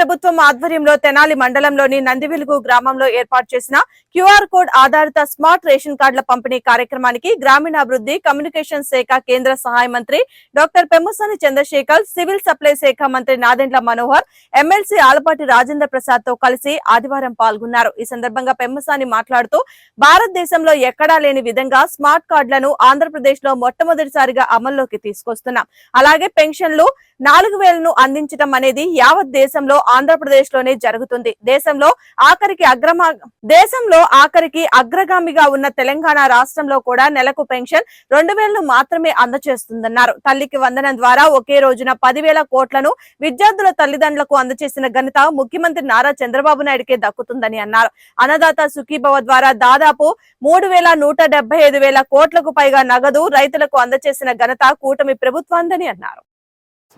ప్రభుత్వం ఆధ్వర్యంలో తెనాలి మండలంలోని నందివెలుగు గ్రామంలో ఏర్పాటు చేసిన క్యూఆర్ కోడ్ ఆధారిత స్మార్ట్ రేషన్ కార్డుల పంపిణీ కార్యక్రమానికి గ్రామీణాభివృద్ధి కమ్యూనికేషన్ శాఖ కేంద్ర సహాయ మంత్రి doctor Pemmasani Chandrasekhar civil supply శాఖ మంత్రి నాదెండ్ల మనోహర్ ఎమ్మెల్సీ ఆలపాటి రాజేంద్ర ప్రసాద్తో కలిసి ఆదివారం పాల్గొన్నారు. ఈ సందర్భంగా పెమ్మసాని మాట్లాడుతూ భారతదేశంలో ఎక్కడా లేని విధంగా స్మార్ట్ కార్డులను ఆంధ్రప్రదేశ్లో మొట్టమొదటిసారిగా అమల్లోకి తీసుకొస్తున్నాం. అలాగే పెన్షన్లు నాలుగు వేలను అందించడం అనేది యావత్ దేశంలో ఆంధ్రప్రదేశ్లోనే జరుగుతుంది. దేశంలో ఆఖరికి అగ్రమా దేశంలో ఆఖరికి అగ్రగామిగా ఉన్న తెలంగాణ రాష్ట్రంలో కూడా నెలకు పెన్షన్ రెండు వేలను మాత్రమే అందజేస్తుందన్నారు తల్లికి వందనం ద్వారా ఒకే రోజున పదివేల కోట్లను విద్యార్థుల తల్లిదండ్రులకు అందజేసిన ఘనత ముఖ్యమంత్రి నారా చంద్రబాబు నాయుడుకే దక్కుతుందని అన్నారు. అన్నదాత సుఖీభవ ద్వారా దాదాపు మూడు వేల నూట డెబ్బై ఐదు వేల కోట్లకు పైగా నగదు రైతులకు అందజేసిన ఘనత కూటమి ప్రభుత్వాందని అన్నారు.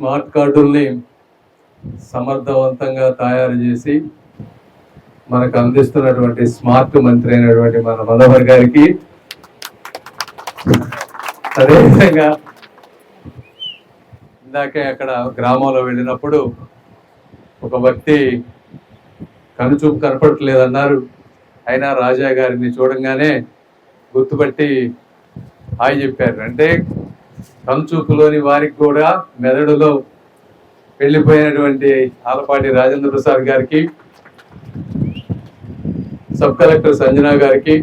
స్మార్ట్ కార్డుల్ని సమర్థవంతంగా తయారు చేసి మనకు అందిస్తున్నటువంటి స్మార్ట్ మంత్రి అయినటువంటి మన మనోహర్ గారికి అదేవిధంగా ఇందాకే అక్కడ గ్రామంలో వెళ్ళినప్పుడు ఒక వ్యక్తి కనుచూపు కనపడట్లేదన్నారు. అయినా రాజా గారిని చూడంగానే గుర్తుపట్టి హాయ్ చెప్పారు. అంటే కనుచూపులోని వారికి కూడా మెదడులో వెళ్ళిపోయినటువంటి ఆలపాటి రాజేంద్ర ప్రసాద్ గారికి సబ్ కలెక్టర్ సంజన గారికి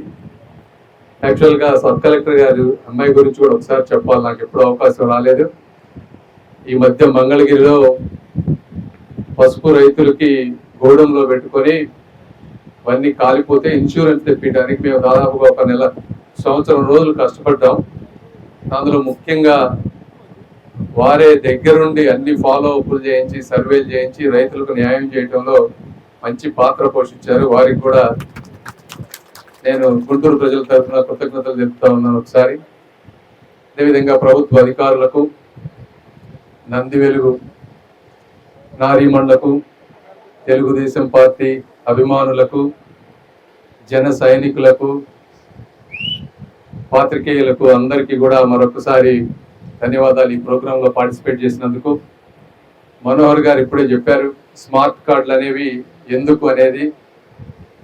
యాక్చువల్గా సబ్ కలెక్టర్ గారు అమ్మాయి గురించి కూడా ఒకసారి చెప్పాలి. నాకు ఎప్పుడు అవకాశం రాలేదు. ఈ మధ్య మంగళగిరిలో పసుపు రైతులకి గోడంలో పెట్టుకొని అవన్నీ కాలిపోతే ఇన్సూరెన్స్ తెప్పించడానికి మేము దాదాపుగా ఒక నెల సంవత్సరం రోజులు కష్టపడ్డాం. అందులో ముఖ్యంగా వారే దగ్గరుండి అన్ని ఫాలో అప్లు చేయించి సర్వేలు చేయించి రైతులకు న్యాయం చేయడంలో మంచి పాత్ర పోషించారు. వారికి కూడా నేను గుంటూరు ప్రజల తరఫున కృతజ్ఞతలు చెప్తా ఉన్నాను ఒకసారి. అదేవిధంగా ప్రభుత్వ అధికారులకు నంది వెలుగు నారీమణులకు తెలుగుదేశం పార్టీ అభిమానులకు జన సైనికులకు పాత్రికేయులకు అందరికీ కూడా మరొకసారి ధన్యవాదాలు ఈ ప్రోగ్రాంలో పార్టిసిపేట్ చేసినందుకు. మనోహర్ గారు ఇప్పుడే చెప్పారు స్మార్ట్ కార్డులు అనేవి ఎందుకు అనేది.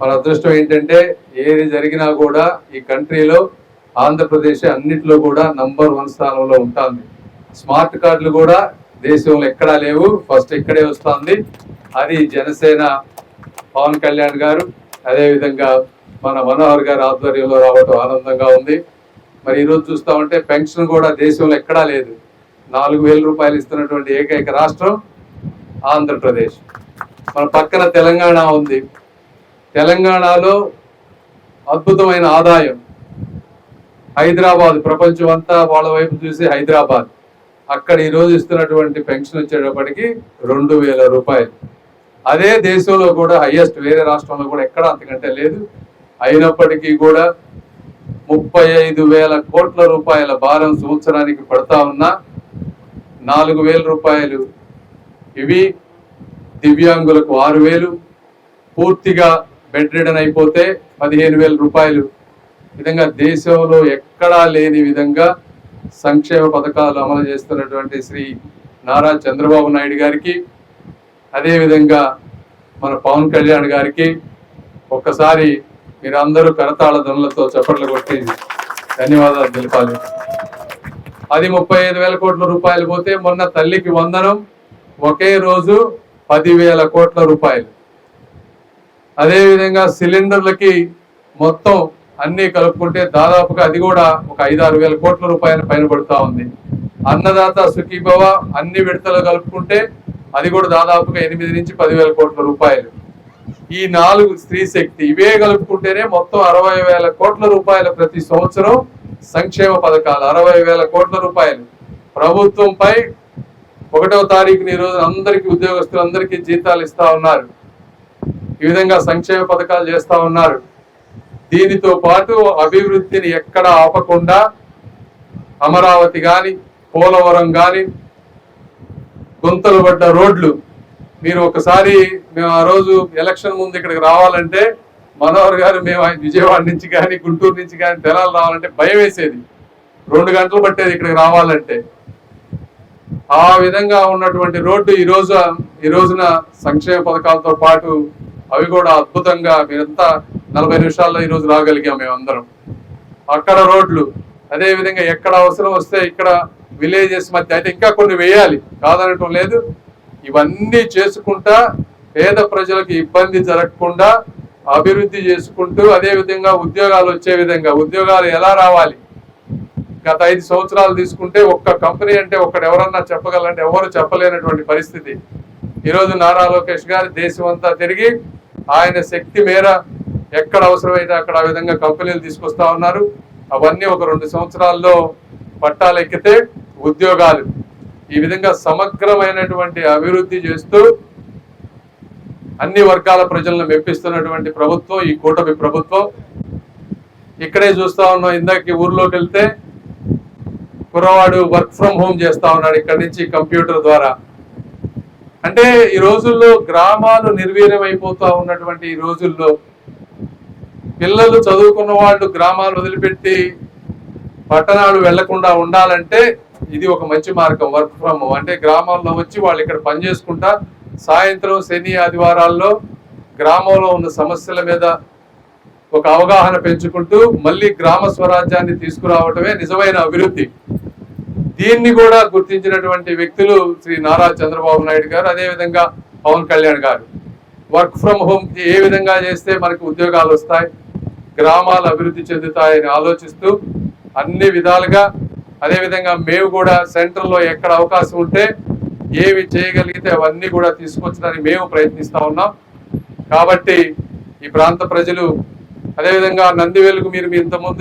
మన అదృష్టం ఏంటంటే ఏది జరిగినా కూడా ఈ కంట్రీలో ఆంధ్రప్రదేశ్ అన్నిట్లో కూడా నంబర్ వన్ స్థానంలో ఉంటుంది. స్మార్ట్ కార్డులు కూడా దేశంలో ఎక్కడా లేవు ఫస్ట్ ఇక్కడే వస్తుంది. అది జనసేన పవన్ కళ్యాణ్ గారు అదేవిధంగా మన మనోహర్ గారి ఆధ్వర్యంలో రావడం ఆనందంగా ఉంది. మరి ఈరోజు చూస్తూ ఉంటే పెన్షన్ కూడా దేశంలో ఎక్కడా లేదు. నాలుగు వేల రూపాయలు ఇస్తున్నటువంటి ఏకైక రాష్ట్రం ఆంధ్రప్రదేశ్. మన పక్కన తెలంగాణ ఉంది. తెలంగాణలో అద్భుతమైన ఆదాయం. హైదరాబాద్ ప్రపంచం అంతా వాళ్ళ వైపు చూసి హైదరాబాద్. అక్కడ ఈరోజు ఇస్తున్నటువంటి పెన్షన్ వచ్చేటప్పటికి రెండు వేల రూపాయలు. అదే దేశంలో కూడా హైయెస్ట్ వేరే రాష్ట్రంలో కూడా ఎక్కడ అంతకంటే లేదు. అయినప్పటికీ కూడా ముప్పై ఐదు వేల కోట్ల రూపాయల భారం సంవత్సరానికి పడతా ఉన్నా నాలుగు వేల రూపాయలు ఇవి దివ్యాంగులకు ఆరు వేలు. పూర్తిగా బెడ్ రిడన్ అయిపోతే పదిహేను వేల రూపాయలు. విధంగా దేశంలో ఎక్కడా లేని విధంగా సంక్షేమ పథకాలు అమలు చేస్తున్నటువంటి శ్రీ నారా చంద్రబాబు నాయుడు గారికి అదేవిధంగా మన పవన్ కళ్యాణ్ గారికి ఒక్కసారి మీరందరూ కరతాళ ధనులతో చప్పట్లు కొట్టి ధన్యవాదాలు తెలిపాలి. అది ముప్పై ఐదు వేల కోట్ల రూపాయలు పోతే మొన్న తల్లికి వందనం ఒకే రోజు పదివేల కోట్ల రూపాయలు. అదేవిధంగా సిలిండర్లకి మొత్తం అన్నీ కలుపుకుంటే దాదాపుగా అది కూడా ఒక ఐదారు వేల కోట్ల రూపాయలు పైన పడుతూ ఉంది. అన్నదాత సుఖీభవ అన్ని విడతలు కలుపుకుంటే అది కూడా దాదాపుగా ఎనిమిది నుంచి పదివేల కోట్ల రూపాయలు. ఈ నాలుగు స్త్రీ శక్తి ఇవే కలుపుకుంటేనే మొత్తం అరవై వేల కోట్ల రూపాయల ప్రతి సంవత్సరం సంక్షేమ పథకాలు. అరవై వేల కోట్ల రూపాయలు. ప్రభుత్వంపై ఒకటవ తారీఖున ఈ రోజు అందరికీ ఉద్యోగస్తులందరికీ జీతాలు ఇస్తా ఉన్నారు. ఈ విధంగా సంక్షేమ పథకాలు చేస్తా ఉన్నారు. దీనితో పాటు అభివృద్ధిని ఎక్కడ ఆపకుండా అమరావతి కానీ పోలవరం కానీ గుంతలు పడ్డ రోడ్లు మీరు ఒకసారి మేము ఆ రోజు ఎలక్షన్ ముందు ఇక్కడికి రావాలంటే మనోహర్ గారు మేము విజయవాడ నుంచి కానీ గుంటూరు నుంచి కానీ తెలాలు రావాలంటే భయం వేసేది. రెండు గంటలు పట్టేది ఇక్కడికి రావాలంటే. ఆ విధంగా ఉన్నటువంటి రోడ్డు ఈ రోజు ఈ రోజున సంక్షేమ పథకాలతో పాటు అవి కూడా అద్భుతంగా మీరంతా నలభై నిమిషాల్లో ఈ రోజు రాగలిగాం మేమందరం అక్కడ రోడ్లు అదే విధంగా ఎక్కడ అవసరం వస్తే ఇక్కడ విలేజెస్ మధ్య అయితే ఇంకా కొన్ని వేయాలి. కాదనటం లేదు. ఇవన్నీ చేసుకుంటా పేద ప్రజలకు ఇబ్బంది జరగకుండా అభివృద్ధి చేసుకుంటూ అదేవిధంగా ఉద్యోగాలు వచ్చే విధంగా ఉద్యోగాలు ఎలా రావాలి? గత ఐదు సంవత్సరాలు తీసుకుంటే ఒక్క కంపెనీ అంటే ఒక్కడు ఎవరన్నా చెప్పగలంటే ఎవరు చెప్పలేనటువంటి పరిస్థితి. ఈరోజు నారా లోకేష్ గారు దేశం అంతా తిరిగి ఆయన శక్తి మేర ఎక్కడ అవసరమైతే అక్కడ ఆ విధంగా కంపెనీలు తీసుకొస్తా ఉన్నారు. అవన్నీ ఒక రెండు సంవత్సరాల్లో పట్టాలెక్కితే ఉద్యోగాలు ఈ విధంగా సమగ్రమైనటువంటి అభివృద్ధి చేస్తూ అన్ని వర్గాల ప్రజలను మెప్పిస్తున్నటువంటి ప్రభుత్వం ఈ కూటమి ప్రభుత్వం. ఇక్కడే చూస్తూ ఉన్నాం ఇందాక ఊర్లోకి వెళ్తే కుర్రవాడు వర్క్ ఫ్రమ్ హోమ్ చేస్తూ ఉన్నాడు ఇక్కడి నుంచి కంప్యూటర్ ద్వారా. అంటే ఈ రోజుల్లో గ్రామాలు నిర్వీర్యం ఉన్నటువంటి ఈ రోజుల్లో పిల్లలు చదువుకున్న వాళ్ళు గ్రామాలు వదిలిపెట్టి పట్టణాలు వెళ్ళకుండా ఉండాలంటే ఇది ఒక మంచి మార్గం వర్క్ ఫ్రమ్ హోమ్ అంటే గ్రామాల్లో వచ్చి వాళ్ళు ఇక్కడ పని చేసుకుంటా సాయంత్రం శని ఆదివారాల్లో గ్రామంలో ఉన్న సమస్యల మీద ఒక అవగాహన పెంచుకుంటూ మళ్ళీ గ్రామ స్వరాజ్యాన్ని తీసుకురావటమే నిజమైన అభివృద్ధి. దీన్ని కూడా గుర్తించినటువంటి వ్యక్తులు శ్రీ నారా చంద్రబాబు నాయుడు గారు అదే విధంగా పవన్ కళ్యాణ్ గారు. వర్క్ ఫ్రమ్ హోమ్ ఏ విధంగా చేస్తే మనకు ఉద్యోగాలు వస్తాయి గ్రామాలు అభివృద్ధి చెందుతాయని ఆలోచిస్తూ అన్ని విధాలుగా అదే విధంగా మేము కూడా సెంటర్లో ఎక్కడ అవకాశం ఉంటే ఏవి చేయగలిగితే అవన్నీ కూడా తీసుకొచ్చడానికి మేము ప్రయత్నిస్తూ ఉన్నాం. కాబట్టి ఈ ప్రాంత ప్రజలు అదేవిధంగా నంది వెలుగు మీరు మీ ఇంతకుముందు